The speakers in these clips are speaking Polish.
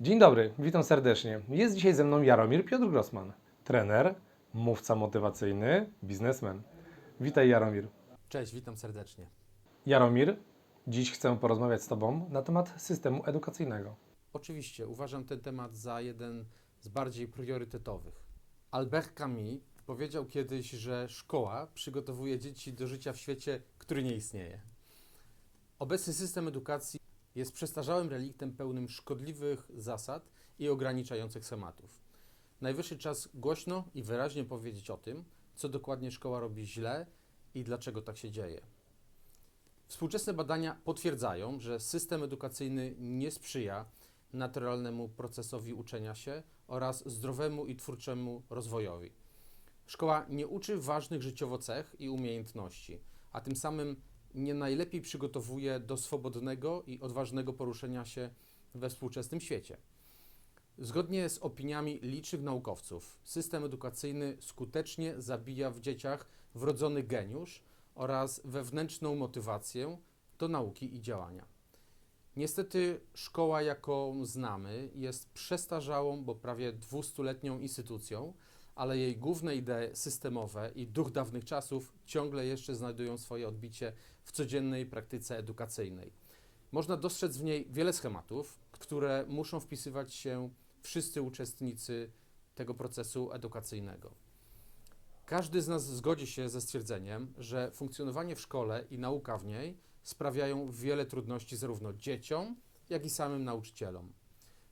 Dzień dobry, witam serdecznie. Jest dzisiaj ze mną Jaromir Piotr Grossman, trener, mówca motywacyjny, biznesmen. Witaj Jaromir. Cześć, witam serdecznie. Jaromir, dziś chcę porozmawiać z Tobą na temat systemu edukacyjnego. Oczywiście uważam ten temat za jeden z bardziej priorytetowych. Albert Camus powiedział kiedyś, że szkoła przygotowuje dzieci do życia w świecie, który nie istnieje. Obecny system edukacji jest przestarzałym reliktem pełnym szkodliwych zasad i ograniczających schematów. Najwyższy czas głośno i wyraźnie powiedzieć o tym, co dokładnie szkoła robi źle i dlaczego tak się dzieje. Współczesne badania potwierdzają, że system edukacyjny nie sprzyja naturalnemu procesowi uczenia się oraz zdrowemu i twórczemu rozwojowi. Szkoła nie uczy ważnych życiowo cech i umiejętności, a tym samym nie najlepiej przygotowuje do swobodnego i odważnego poruszenia się we współczesnym świecie. Zgodnie z opiniami licznych naukowców, system edukacyjny skutecznie zabija w dzieciach wrodzony geniusz oraz wewnętrzną motywację do nauki i działania. Niestety szkoła, jaką znamy, jest przestarzałą, bo prawie dwustuletnią instytucją, ale jej główne idee systemowe i duch dawnych czasów ciągle jeszcze znajdują swoje odbicie w codziennej praktyce edukacyjnej. Można dostrzec w niej wiele schematów, które muszą wpisywać się wszyscy uczestnicy tego procesu edukacyjnego. Każdy z nas zgodzi się ze stwierdzeniem, że funkcjonowanie w szkole i nauka w niej sprawiają wiele trudności zarówno dzieciom, jak i samym nauczycielom.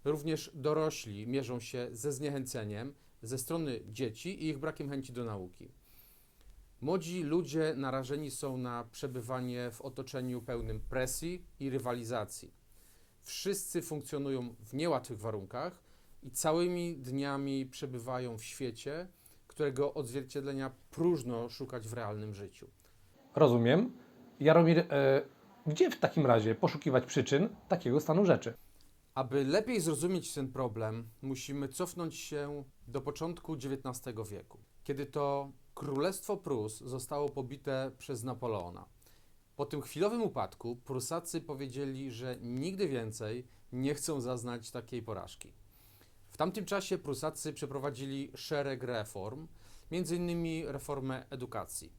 Również dorośli mierzą się ze zniechęceniem ze strony dzieci i ich brakiem chęci do nauki. Młodzi ludzie narażeni są na przebywanie w otoczeniu pełnym presji i rywalizacji. Wszyscy funkcjonują w niełatwych warunkach i całymi dniami przebywają w świecie, którego odzwierciedlenia próżno szukać w realnym życiu. Rozumiem. Jaromir, e, gdzie w takim razie poszukiwać przyczyn takiego stanu rzeczy? Aby lepiej zrozumieć ten problem, musimy cofnąć się do początku XIX wieku, kiedy to Królestwo Prus zostało pobite przez Napoleona. Po tym chwilowym upadku Prusacy powiedzieli, że nigdy więcej nie chcą zaznać takiej porażki. W tamtym czasie Prusacy przeprowadzili szereg reform, m.in. reformę edukacji.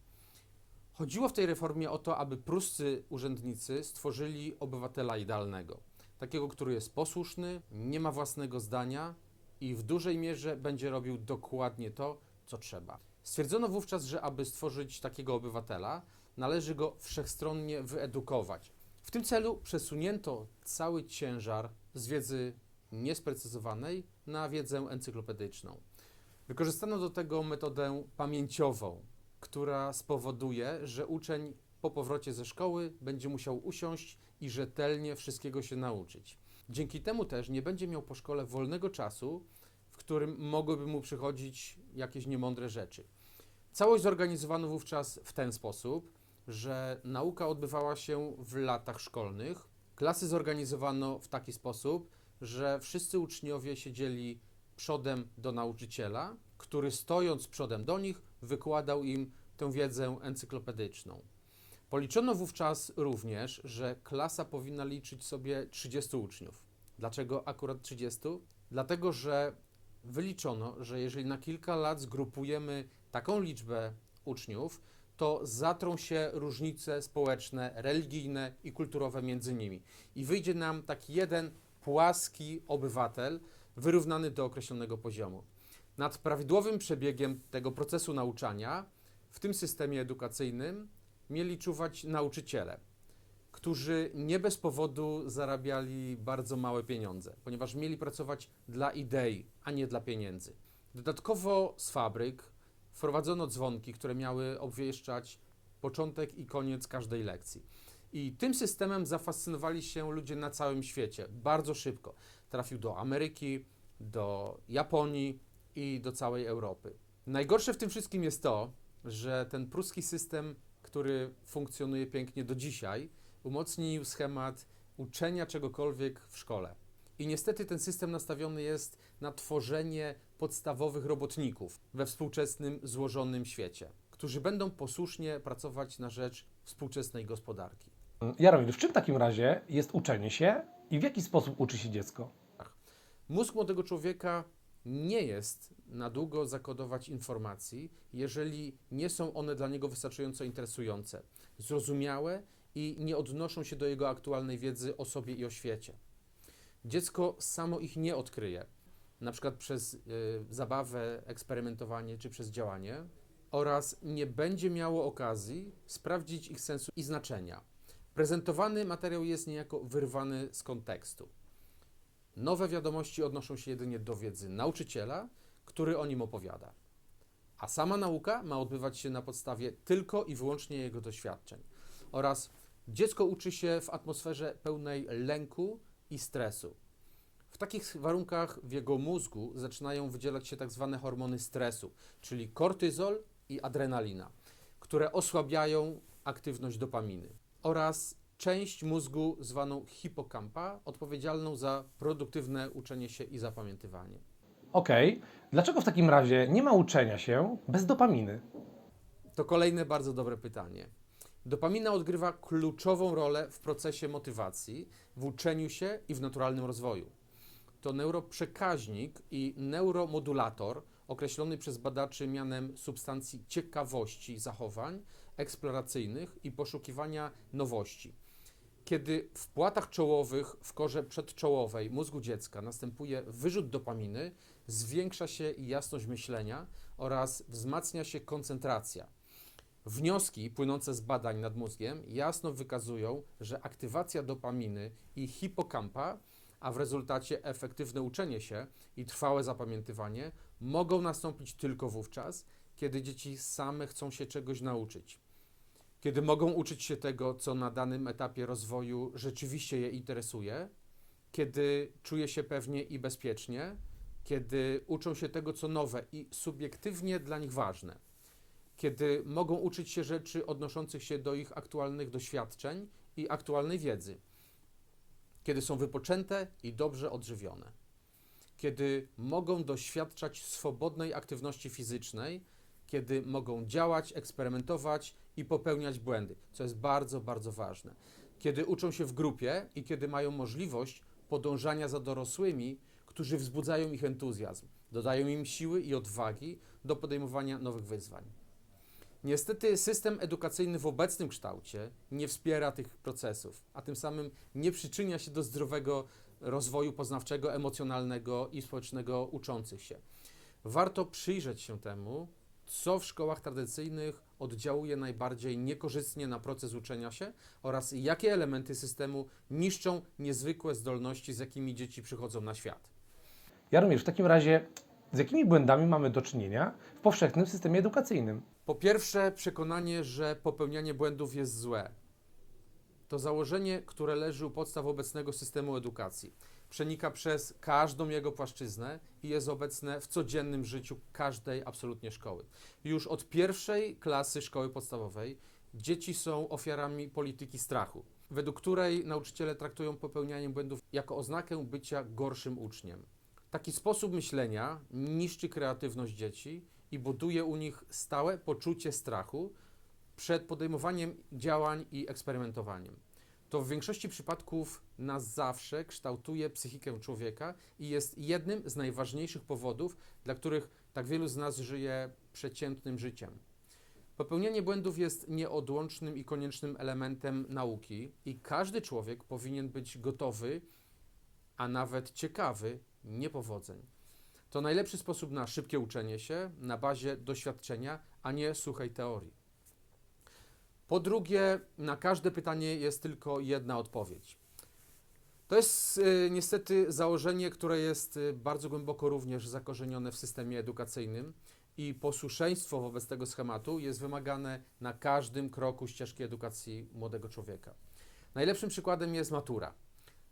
Chodziło w tej reformie o to, aby pruscy urzędnicy stworzyli obywatela idealnego takiego, który jest posłuszny, nie ma własnego zdania i w dużej mierze będzie robił dokładnie to, co trzeba. Stwierdzono wówczas, że aby stworzyć takiego obywatela, należy go wszechstronnie wyedukować. W tym celu przesunięto cały ciężar z wiedzy niesprecyzowanej na wiedzę encyklopedyczną. Wykorzystano do tego metodę pamięciową, która spowoduje, że uczeń po powrocie ze szkoły będzie musiał usiąść i rzetelnie wszystkiego się nauczyć. Dzięki temu też nie będzie miał po szkole wolnego czasu, w którym mogłyby mu przychodzić jakieś niemądre rzeczy. Całość zorganizowano wówczas w ten sposób, że nauka odbywała się w latach szkolnych. Klasy zorganizowano w taki sposób, że wszyscy uczniowie siedzieli przodem do nauczyciela, który stojąc przodem do nich wykładał im tę wiedzę encyklopedyczną. Policzono wówczas również, że klasa powinna liczyć sobie 30 uczniów. Dlaczego akurat 30? Dlatego, że wyliczono, że jeżeli na kilka lat zgrupujemy taką liczbę uczniów, to zatrą się różnice społeczne, religijne i kulturowe między nimi. I wyjdzie nam taki jeden płaski obywatel, wyrównany do określonego poziomu. Nad prawidłowym przebiegiem tego procesu nauczania w tym systemie edukacyjnym mieli czuwać nauczyciele, którzy nie bez powodu zarabiali bardzo małe pieniądze, ponieważ mieli pracować dla idei, a nie dla pieniędzy. Dodatkowo z fabryk wprowadzono dzwonki, które miały obwieszczać początek i koniec każdej lekcji. I tym systemem zafascynowali się ludzie na całym świecie bardzo szybko. Trafił do Ameryki, do Japonii i do całej Europy. Najgorsze w tym wszystkim jest to, że ten pruski system który funkcjonuje pięknie do dzisiaj, umocnił schemat uczenia czegokolwiek w szkole. I niestety ten system nastawiony jest na tworzenie podstawowych robotników we współczesnym, złożonym świecie, którzy będą posłusznie pracować na rzecz współczesnej gospodarki. Jaromir, w czym w takim razie jest uczenie się i w jaki sposób uczy się dziecko? Mózg młodego człowieka nie jest na długo zakodować informacji, jeżeli nie są one dla niego wystarczająco interesujące, zrozumiałe i nie odnoszą się do jego aktualnej wiedzy o sobie i o świecie. Dziecko samo ich nie odkryje, na przykład przez y, zabawę, eksperymentowanie czy przez działanie, oraz nie będzie miało okazji sprawdzić ich sensu i znaczenia. Prezentowany materiał jest niejako wyrwany z kontekstu. Nowe wiadomości odnoszą się jedynie do wiedzy nauczyciela, który o nim opowiada. A sama nauka ma odbywać się na podstawie tylko i wyłącznie jego doświadczeń. Oraz dziecko uczy się w atmosferze pełnej lęku i stresu. W takich warunkach w jego mózgu zaczynają wydzielać się tak zwane hormony stresu, czyli kortyzol i adrenalina, które osłabiają aktywność dopaminy oraz część mózgu zwaną hipokampa, odpowiedzialną za produktywne uczenie się i zapamiętywanie. Okej, dlaczego w takim razie nie ma uczenia się bez dopaminy? To kolejne bardzo dobre pytanie. Dopamina odgrywa kluczową rolę w procesie motywacji, w uczeniu się i w naturalnym rozwoju. To neuroprzekaźnik i neuromodulator określony przez badaczy mianem substancji ciekawości zachowań eksploracyjnych i poszukiwania nowości. Kiedy w płatach czołowych, w korze przedczołowej mózgu dziecka następuje wyrzut dopaminy, zwiększa się jasność myślenia oraz wzmacnia się koncentracja. Wnioski płynące z badań nad mózgiem jasno wykazują, że aktywacja dopaminy i hipokampa, a w rezultacie efektywne uczenie się i trwałe zapamiętywanie mogą nastąpić tylko wówczas, kiedy dzieci same chcą się czegoś nauczyć. Kiedy mogą uczyć się tego, co na danym etapie rozwoju rzeczywiście je interesuje, kiedy czuje się pewnie i bezpiecznie, kiedy uczą się tego, co nowe i subiektywnie dla nich ważne kiedy mogą uczyć się rzeczy odnoszących się do ich aktualnych doświadczeń i aktualnej wiedzy, kiedy są wypoczęte i dobrze odżywione, kiedy mogą doświadczać swobodnej aktywności fizycznej, kiedy mogą działać, eksperymentować i popełniać błędy, co jest bardzo, bardzo ważne, kiedy uczą się w grupie i kiedy mają możliwość podążania za dorosłymi, którzy wzbudzają ich entuzjazm, dodają im siły i odwagi do podejmowania nowych wyzwań. Niestety system edukacyjny w obecnym kształcie nie wspiera tych procesów, a tym samym nie przyczynia się do zdrowego rozwoju poznawczego, emocjonalnego i społecznego uczących się. Warto przyjrzeć się temu, co w szkołach tradycyjnych oddziałuje najbardziej niekorzystnie na proces uczenia się oraz jakie elementy systemu niszczą niezwykłe zdolności, z jakimi dzieci przychodzą na świat. Jaromir, w takim razie z jakimi błędami mamy do czynienia w powszechnym systemie edukacyjnym? Po pierwsze, przekonanie, że popełnianie błędów jest złe. To założenie, które leży u podstaw obecnego systemu edukacji. Przenika przez każdą jego płaszczyznę i jest obecne w codziennym życiu każdej absolutnie szkoły. Już od pierwszej klasy szkoły podstawowej dzieci są ofiarami polityki strachu, według której nauczyciele traktują popełnianie błędów jako oznakę bycia gorszym uczniem. Taki sposób myślenia niszczy kreatywność dzieci i buduje u nich stałe poczucie strachu przed podejmowaniem działań i eksperymentowaniem. To w większości przypadków na zawsze kształtuje psychikę człowieka i jest jednym z najważniejszych powodów, dla których tak wielu z nas żyje przeciętnym życiem. Popełnianie błędów jest nieodłącznym i koniecznym elementem nauki, i każdy człowiek powinien być gotowy, a nawet ciekawy niepowodzeń. To najlepszy sposób na szybkie uczenie się na bazie doświadczenia, a nie suchej teorii. Po drugie, na każde pytanie jest tylko jedna odpowiedź. To jest y, niestety założenie, które jest y, bardzo głęboko również zakorzenione w systemie edukacyjnym i posłuszeństwo wobec tego schematu jest wymagane na każdym kroku ścieżki edukacji młodego człowieka. Najlepszym przykładem jest matura,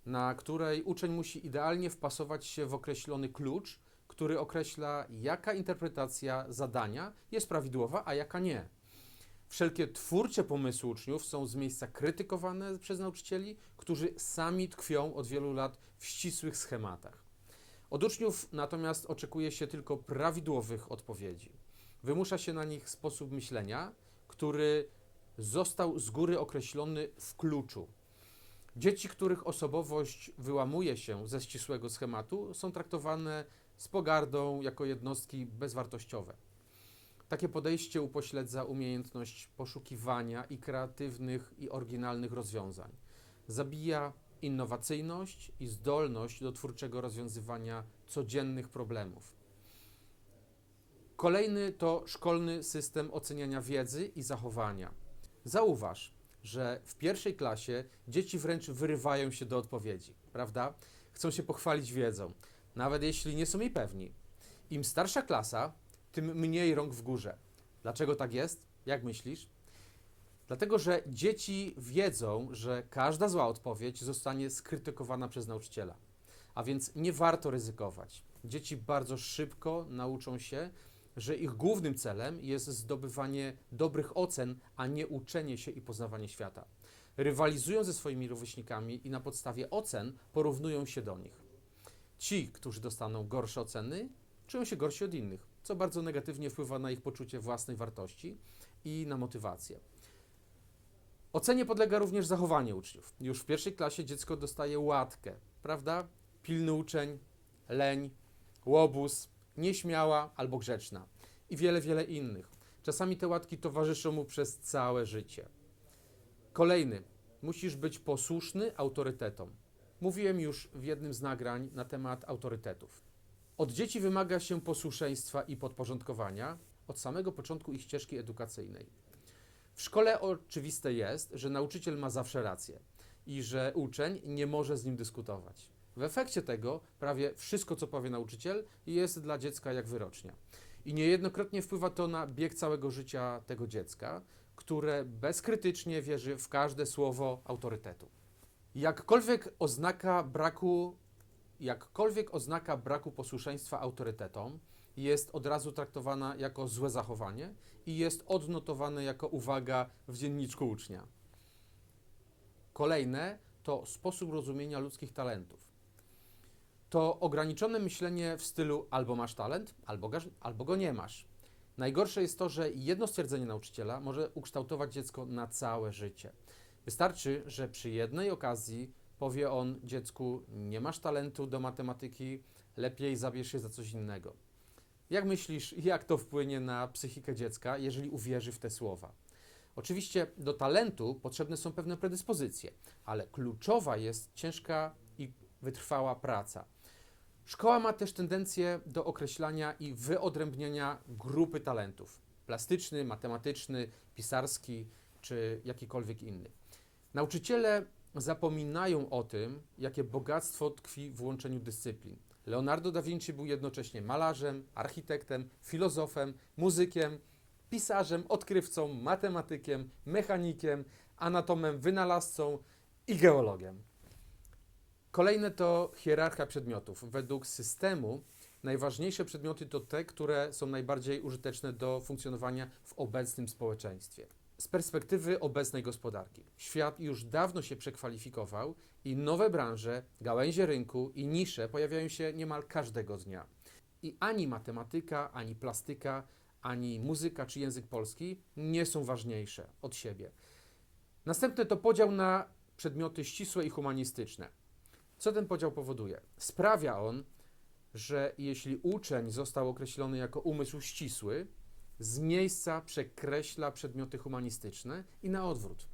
na której uczeń musi idealnie wpasować się w określony klucz, który określa, jaka interpretacja zadania jest prawidłowa, a jaka nie. Wszelkie twórcze pomysły uczniów są z miejsca krytykowane przez nauczycieli, którzy sami tkwią od wielu lat w ścisłych schematach. Od uczniów natomiast oczekuje się tylko prawidłowych odpowiedzi. Wymusza się na nich sposób myślenia, który został z góry określony w kluczu. Dzieci, których osobowość wyłamuje się ze ścisłego schematu, są traktowane z pogardą jako jednostki bezwartościowe. Takie podejście upośledza umiejętność poszukiwania i kreatywnych i oryginalnych rozwiązań. Zabija innowacyjność i zdolność do twórczego rozwiązywania codziennych problemów. Kolejny to szkolny system oceniania wiedzy i zachowania. Zauważ, że w pierwszej klasie dzieci wręcz wyrywają się do odpowiedzi, prawda? Chcą się pochwalić wiedzą, nawet jeśli nie są jej pewni. Im starsza klasa, tym mniej rąk w górze. Dlaczego tak jest? Jak myślisz? Dlatego, że dzieci wiedzą, że każda zła odpowiedź zostanie skrytykowana przez nauczyciela. A więc nie warto ryzykować. Dzieci bardzo szybko nauczą się, że ich głównym celem jest zdobywanie dobrych ocen, a nie uczenie się i poznawanie świata. Rywalizują ze swoimi rówieśnikami i na podstawie ocen porównują się do nich. Ci, którzy dostaną gorsze oceny, czują się gorsi od innych, co bardzo negatywnie wpływa na ich poczucie własnej wartości i na motywację. Ocenie podlega również zachowanie uczniów. Już w pierwszej klasie dziecko dostaje łatkę, prawda? Pilny uczeń, leń, łobuz, nieśmiała albo grzeczna i wiele, wiele innych. Czasami te łatki towarzyszą mu przez całe życie. Kolejny. Musisz być posłuszny autorytetom. Mówiłem już w jednym z nagrań na temat autorytetów. Od dzieci wymaga się posłuszeństwa i podporządkowania od samego początku ich ścieżki edukacyjnej. W szkole oczywiste jest, że nauczyciel ma zawsze rację i że uczeń nie może z nim dyskutować. W efekcie tego prawie wszystko, co powie nauczyciel, jest dla dziecka jak wyrocznia. I niejednokrotnie wpływa to na bieg całego życia tego dziecka, które bezkrytycznie wierzy w każde słowo autorytetu. Jakkolwiek oznaka braku, jakkolwiek oznaka braku posłuszeństwa autorytetom jest od razu traktowana jako złe zachowanie i jest odnotowane jako uwaga w dzienniczku ucznia. Kolejne to sposób rozumienia ludzkich talentów. To ograniczone myślenie w stylu albo masz talent, albo, albo go nie masz. Najgorsze jest to, że jedno stwierdzenie nauczyciela może ukształtować dziecko na całe życie. Wystarczy, że przy jednej okazji powie on dziecku: Nie masz talentu do matematyki, lepiej zabierz się za coś innego. Jak myślisz, jak to wpłynie na psychikę dziecka, jeżeli uwierzy w te słowa? Oczywiście do talentu potrzebne są pewne predyspozycje, ale kluczowa jest ciężka i wytrwała praca. Szkoła ma też tendencję do określania i wyodrębniania grupy talentów plastyczny, matematyczny, pisarski czy jakikolwiek inny. Nauczyciele zapominają o tym, jakie bogactwo tkwi w łączeniu dyscyplin. Leonardo da Vinci był jednocześnie malarzem, architektem, filozofem, muzykiem, pisarzem, odkrywcą, matematykiem, mechanikiem, anatomem, wynalazcą i geologiem. Kolejne to hierarchia przedmiotów. Według systemu najważniejsze przedmioty to te, które są najbardziej użyteczne do funkcjonowania w obecnym społeczeństwie. Z perspektywy obecnej gospodarki, świat już dawno się przekwalifikował i nowe branże, gałęzie rynku i nisze pojawiają się niemal każdego dnia. I ani matematyka, ani plastyka, ani muzyka czy język polski nie są ważniejsze od siebie. Następne to podział na przedmioty ścisłe i humanistyczne. Co ten podział powoduje? Sprawia on, że jeśli uczeń został określony jako umysł ścisły, z miejsca przekreśla przedmioty humanistyczne i na odwrót.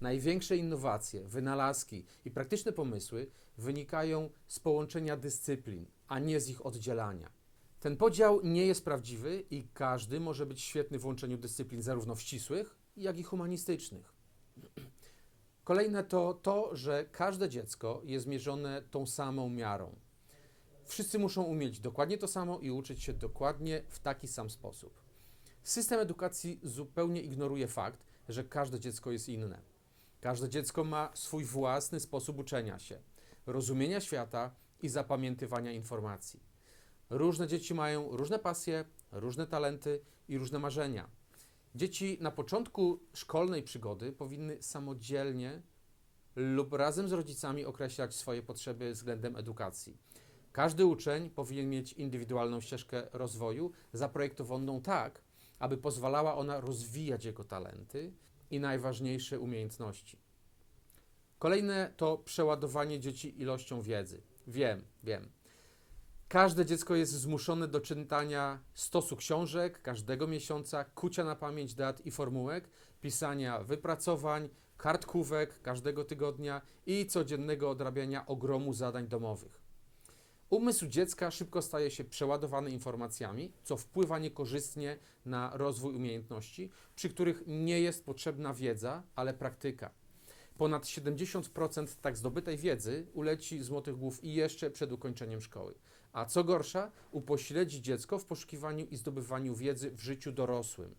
Największe innowacje, wynalazki i praktyczne pomysły wynikają z połączenia dyscyplin, a nie z ich oddzielania. Ten podział nie jest prawdziwy i każdy może być świetny w łączeniu dyscyplin zarówno ścisłych, jak i humanistycznych. Kolejne to to, że każde dziecko jest mierzone tą samą miarą. Wszyscy muszą umieć dokładnie to samo i uczyć się dokładnie w taki sam sposób. System edukacji zupełnie ignoruje fakt, że każde dziecko jest inne. Każde dziecko ma swój własny sposób uczenia się, rozumienia świata i zapamiętywania informacji. Różne dzieci mają różne pasje, różne talenty i różne marzenia. Dzieci na początku szkolnej przygody powinny samodzielnie lub razem z rodzicami określać swoje potrzeby względem edukacji. Każdy uczeń powinien mieć indywidualną ścieżkę rozwoju, zaprojektowaną tak, aby pozwalała ona rozwijać jego talenty i najważniejsze umiejętności. Kolejne to przeładowanie dzieci ilością wiedzy. Wiem, wiem. Każde dziecko jest zmuszone do czytania stosu książek każdego miesiąca, kucia na pamięć dat i formułek, pisania wypracowań, kartkówek każdego tygodnia i codziennego odrabiania ogromu zadań domowych. Umysł dziecka szybko staje się przeładowany informacjami, co wpływa niekorzystnie na rozwój umiejętności, przy których nie jest potrzebna wiedza, ale praktyka. Ponad 70% tak zdobytej wiedzy uleci z młotych głów i jeszcze przed ukończeniem szkoły. A co gorsza, upośledzi dziecko w poszukiwaniu i zdobywaniu wiedzy w życiu dorosłym.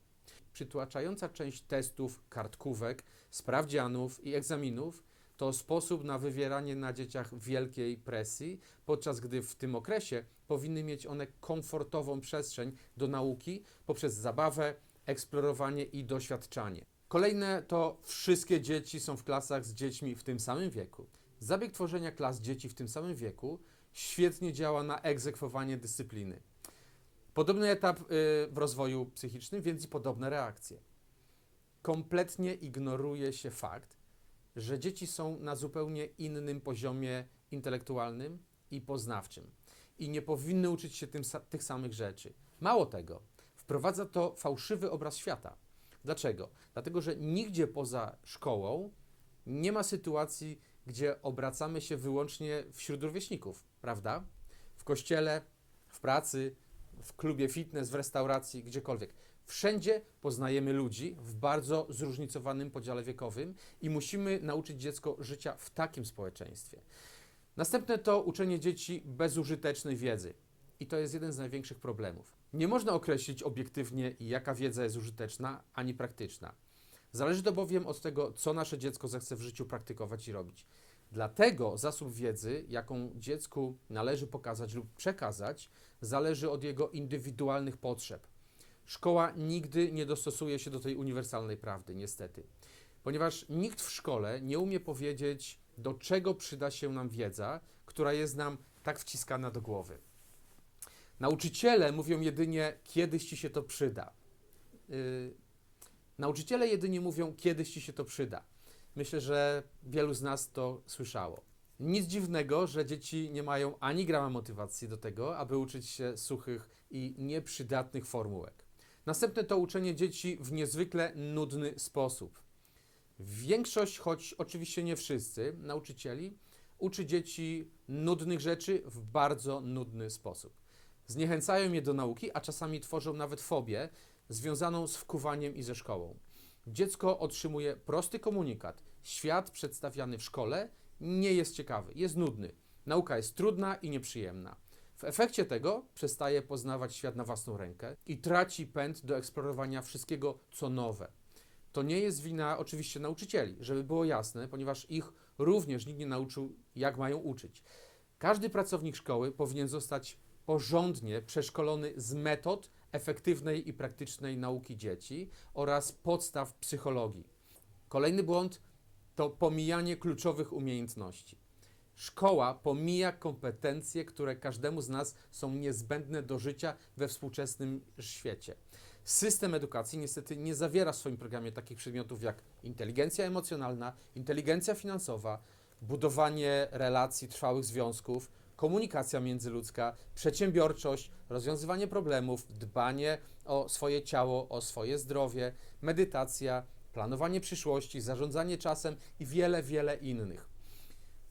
Przytłaczająca część testów, kartkówek, sprawdzianów i egzaminów to sposób na wywieranie na dzieciach wielkiej presji, podczas gdy w tym okresie powinny mieć one komfortową przestrzeń do nauki poprzez zabawę, eksplorowanie i doświadczanie. Kolejne to wszystkie dzieci są w klasach z dziećmi w tym samym wieku. Zabieg tworzenia klas dzieci w tym samym wieku świetnie działa na egzekwowanie dyscypliny. Podobny etap y, w rozwoju psychicznym, więc i podobne reakcje. Kompletnie ignoruje się fakt, że dzieci są na zupełnie innym poziomie intelektualnym i poznawczym i nie powinny uczyć się tym, tych samych rzeczy. Mało tego, wprowadza to fałszywy obraz świata. Dlaczego? Dlatego, że nigdzie poza szkołą nie ma sytuacji, gdzie obracamy się wyłącznie wśród rówieśników, prawda? W kościele, w pracy, w klubie fitness, w restauracji, gdziekolwiek. Wszędzie poznajemy ludzi w bardzo zróżnicowanym podziale wiekowym i musimy nauczyć dziecko życia w takim społeczeństwie. Następne to uczenie dzieci bezużytecznej wiedzy. I to jest jeden z największych problemów. Nie można określić obiektywnie, jaka wiedza jest użyteczna ani praktyczna. Zależy to bowiem od tego, co nasze dziecko zechce w życiu praktykować i robić. Dlatego zasób wiedzy, jaką dziecku należy pokazać lub przekazać, zależy od jego indywidualnych potrzeb. Szkoła nigdy nie dostosuje się do tej uniwersalnej prawdy, niestety, ponieważ nikt w szkole nie umie powiedzieć, do czego przyda się nam wiedza, która jest nam tak wciskana do głowy. Nauczyciele mówią jedynie, kiedyś ci się to przyda. Yy, nauczyciele jedynie mówią, kiedyś ci się to przyda. Myślę, że wielu z nas to słyszało. Nic dziwnego, że dzieci nie mają ani grama motywacji do tego, aby uczyć się suchych i nieprzydatnych formułek. Następne to uczenie dzieci w niezwykle nudny sposób. Większość, choć oczywiście nie wszyscy, nauczycieli uczy dzieci nudnych rzeczy w bardzo nudny sposób. Zniechęcają je do nauki, a czasami tworzą nawet fobię związaną z wkuwaniem i ze szkołą. Dziecko otrzymuje prosty komunikat. Świat przedstawiany w szkole nie jest ciekawy, jest nudny. Nauka jest trudna i nieprzyjemna. W efekcie tego przestaje poznawać świat na własną rękę i traci pęd do eksplorowania wszystkiego, co nowe. To nie jest wina oczywiście nauczycieli, żeby było jasne, ponieważ ich również nikt nie nauczył, jak mają uczyć. Każdy pracownik szkoły powinien zostać porządnie przeszkolony z metod efektywnej i praktycznej nauki dzieci oraz podstaw psychologii. Kolejny błąd to pomijanie kluczowych umiejętności. Szkoła pomija kompetencje, które każdemu z nas są niezbędne do życia we współczesnym świecie. System edukacji niestety nie zawiera w swoim programie takich przedmiotów jak inteligencja emocjonalna, inteligencja finansowa, budowanie relacji, trwałych związków, komunikacja międzyludzka, przedsiębiorczość, rozwiązywanie problemów, dbanie o swoje ciało, o swoje zdrowie, medytacja, planowanie przyszłości, zarządzanie czasem i wiele, wiele innych.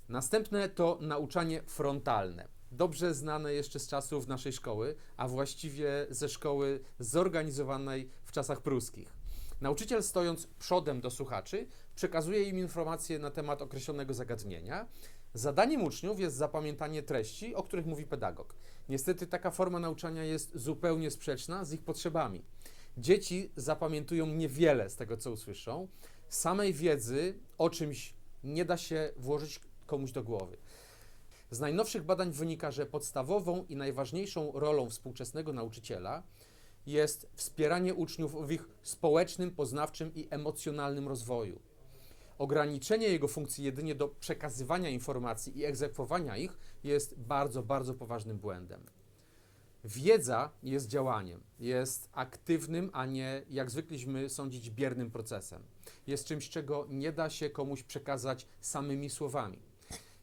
Następne to nauczanie frontalne. Dobrze znane jeszcze z czasów naszej szkoły, a właściwie ze szkoły zorganizowanej w czasach pruskich. Nauczyciel stojąc przodem do słuchaczy, przekazuje im informacje na temat określonego zagadnienia. Zadaniem uczniów jest zapamiętanie treści, o których mówi pedagog. Niestety taka forma nauczania jest zupełnie sprzeczna z ich potrzebami. Dzieci zapamiętują niewiele z tego, co usłyszą. Samej wiedzy o czymś nie da się włożyć komuś do głowy. Z najnowszych badań wynika, że podstawową i najważniejszą rolą współczesnego nauczyciela jest wspieranie uczniów w ich społecznym, poznawczym i emocjonalnym rozwoju. Ograniczenie jego funkcji jedynie do przekazywania informacji i egzekwowania ich jest bardzo, bardzo poważnym błędem. Wiedza jest działaniem, jest aktywnym, a nie, jak zwykliśmy sądzić, biernym procesem. Jest czymś, czego nie da się komuś przekazać samymi słowami.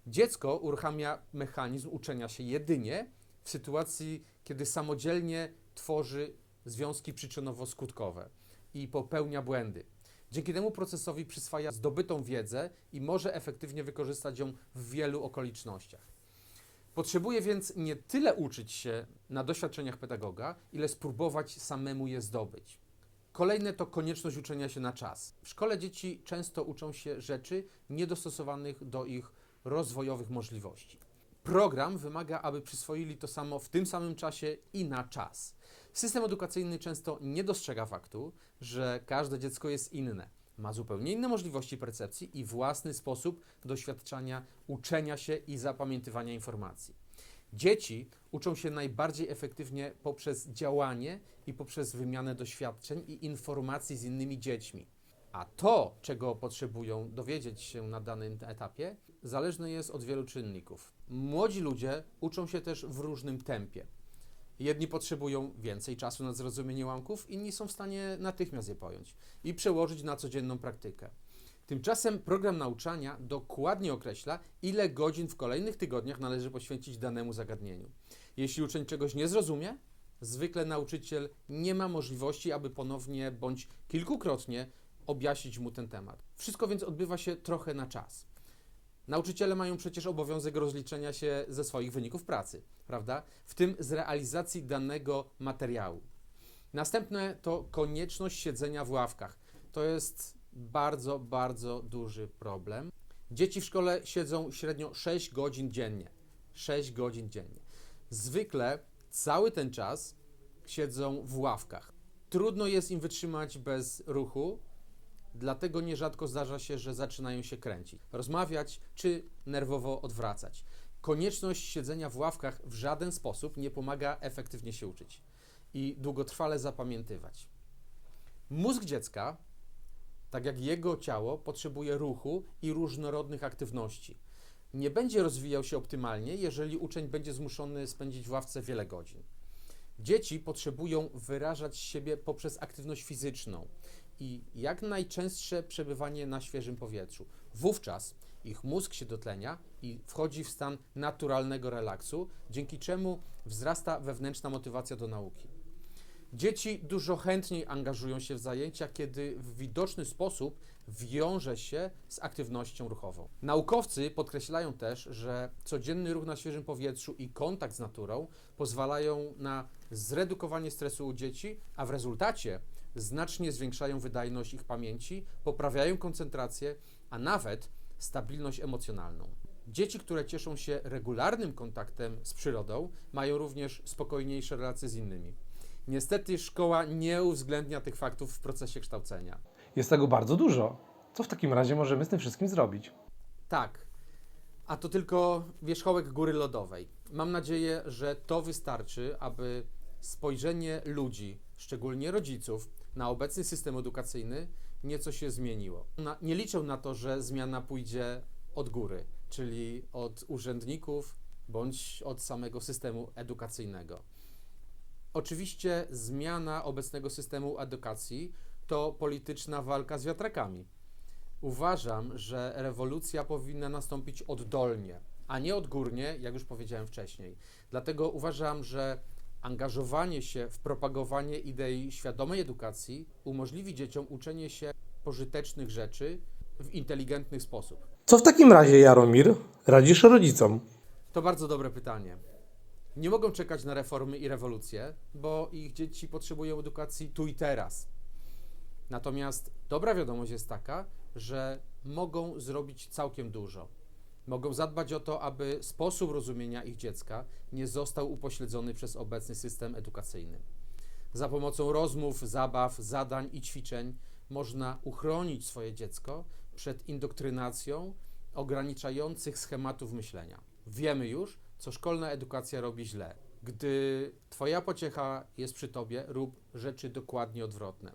Dziecko uruchamia mechanizm uczenia się jedynie w sytuacji, kiedy samodzielnie tworzy związki przyczynowo-skutkowe i popełnia błędy. Dzięki temu procesowi przyswaja zdobytą wiedzę i może efektywnie wykorzystać ją w wielu okolicznościach. Potrzebuje więc nie tyle uczyć się na doświadczeniach pedagoga, ile spróbować samemu je zdobyć. Kolejne to konieczność uczenia się na czas. W szkole dzieci często uczą się rzeczy niedostosowanych do ich rozwojowych możliwości. Program wymaga, aby przyswoili to samo w tym samym czasie i na czas. System edukacyjny często nie dostrzega faktu, że każde dziecko jest inne, ma zupełnie inne możliwości percepcji i własny sposób doświadczania, uczenia się i zapamiętywania informacji. Dzieci uczą się najbardziej efektywnie poprzez działanie i poprzez wymianę doświadczeń i informacji z innymi dziećmi. A to, czego potrzebują dowiedzieć się na danym etapie, zależne jest od wielu czynników. Młodzi ludzie uczą się też w różnym tempie. Jedni potrzebują więcej czasu na zrozumienie łamków, inni są w stanie natychmiast je pojąć i przełożyć na codzienną praktykę. Tymczasem program nauczania dokładnie określa, ile godzin w kolejnych tygodniach należy poświęcić danemu zagadnieniu. Jeśli uczeń czegoś nie zrozumie, zwykle nauczyciel nie ma możliwości, aby ponownie bądź kilkukrotnie objaśnić mu ten temat. Wszystko więc odbywa się trochę na czas. Nauczyciele mają przecież obowiązek rozliczenia się ze swoich wyników pracy, prawda? W tym z realizacji danego materiału. Następne to konieczność siedzenia w ławkach. To jest bardzo, bardzo duży problem. Dzieci w szkole siedzą średnio 6 godzin dziennie. 6 godzin dziennie. Zwykle cały ten czas siedzą w ławkach. Trudno jest im wytrzymać bez ruchu, dlatego nierzadko zdarza się, że zaczynają się kręcić, rozmawiać czy nerwowo odwracać. Konieczność siedzenia w ławkach w żaden sposób nie pomaga efektywnie się uczyć i długotrwale zapamiętywać. Mózg dziecka, tak jak jego ciało, potrzebuje ruchu i różnorodnych aktywności. Nie będzie rozwijał się optymalnie, jeżeli uczeń będzie zmuszony spędzić w ławce wiele godzin. Dzieci potrzebują wyrażać siebie poprzez aktywność fizyczną i jak najczęstsze przebywanie na świeżym powietrzu. Wówczas ich mózg się dotlenia i wchodzi w stan naturalnego relaksu, dzięki czemu wzrasta wewnętrzna motywacja do nauki. Dzieci dużo chętniej angażują się w zajęcia, kiedy w widoczny sposób wiąże się z aktywnością ruchową. Naukowcy podkreślają też, że codzienny ruch na świeżym powietrzu i kontakt z naturą pozwalają na zredukowanie stresu u dzieci, a w rezultacie znacznie zwiększają wydajność ich pamięci, poprawiają koncentrację, a nawet stabilność emocjonalną. Dzieci, które cieszą się regularnym kontaktem z przyrodą, mają również spokojniejsze relacje z innymi. Niestety szkoła nie uwzględnia tych faktów w procesie kształcenia. Jest tego bardzo dużo. Co w takim razie możemy z tym wszystkim zrobić? Tak, a to tylko wierzchołek góry lodowej. Mam nadzieję, że to wystarczy, aby spojrzenie ludzi, szczególnie rodziców, na obecny system edukacyjny nieco się zmieniło. Na, nie liczę na to, że zmiana pójdzie od góry, czyli od urzędników bądź od samego systemu edukacyjnego. Oczywiście zmiana obecnego systemu edukacji to polityczna walka z wiatrakami. Uważam, że rewolucja powinna nastąpić oddolnie, a nie odgórnie, jak już powiedziałem wcześniej. Dlatego uważam, że angażowanie się w propagowanie idei świadomej edukacji umożliwi dzieciom uczenie się pożytecznych rzeczy w inteligentny sposób. Co w takim razie, Jaromir, radzisz rodzicom? To bardzo dobre pytanie. Nie mogą czekać na reformy i rewolucje, bo ich dzieci potrzebują edukacji tu i teraz. Natomiast dobra wiadomość jest taka, że mogą zrobić całkiem dużo. Mogą zadbać o to, aby sposób rozumienia ich dziecka nie został upośledzony przez obecny system edukacyjny. Za pomocą rozmów, zabaw, zadań i ćwiczeń można uchronić swoje dziecko przed indoktrynacją ograniczających schematów myślenia. Wiemy już, co szkolna edukacja robi źle. Gdy Twoja pociecha jest przy Tobie, rób rzeczy dokładnie odwrotne.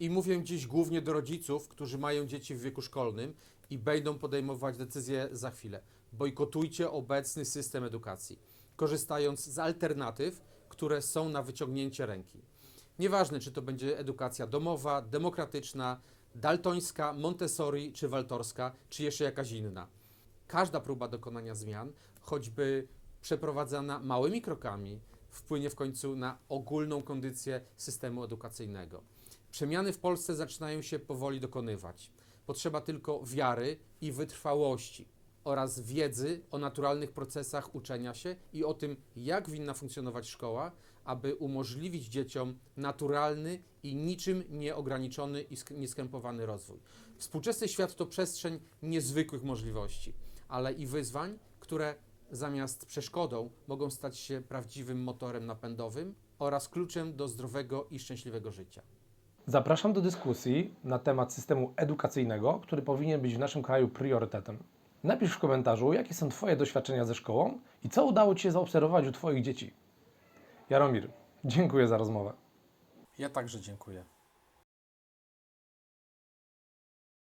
I mówię dziś głównie do rodziców, którzy mają dzieci w wieku szkolnym i będą podejmować decyzje za chwilę. Bojkotujcie obecny system edukacji, korzystając z alternatyw, które są na wyciągnięcie ręki. Nieważne, czy to będzie edukacja domowa, demokratyczna, daltońska, Montessori czy waltorska, czy jeszcze jakaś inna. Każda próba dokonania zmian, choćby przeprowadzana małymi krokami, wpłynie w końcu na ogólną kondycję systemu edukacyjnego. Przemiany w Polsce zaczynają się powoli dokonywać. Potrzeba tylko wiary i wytrwałości oraz wiedzy o naturalnych procesach uczenia się i o tym, jak winna funkcjonować szkoła, aby umożliwić dzieciom naturalny i niczym nieograniczony i sk- nieskrępowany rozwój. Współczesny świat to przestrzeń niezwykłych możliwości, ale i wyzwań, które zamiast przeszkodą mogą stać się prawdziwym motorem napędowym oraz kluczem do zdrowego i szczęśliwego życia. Zapraszam do dyskusji na temat systemu edukacyjnego, który powinien być w naszym kraju priorytetem. Napisz w komentarzu, jakie są Twoje doświadczenia ze szkołą i co udało Ci się zaobserwować u Twoich dzieci. Jaromir, dziękuję za rozmowę. Ja także dziękuję.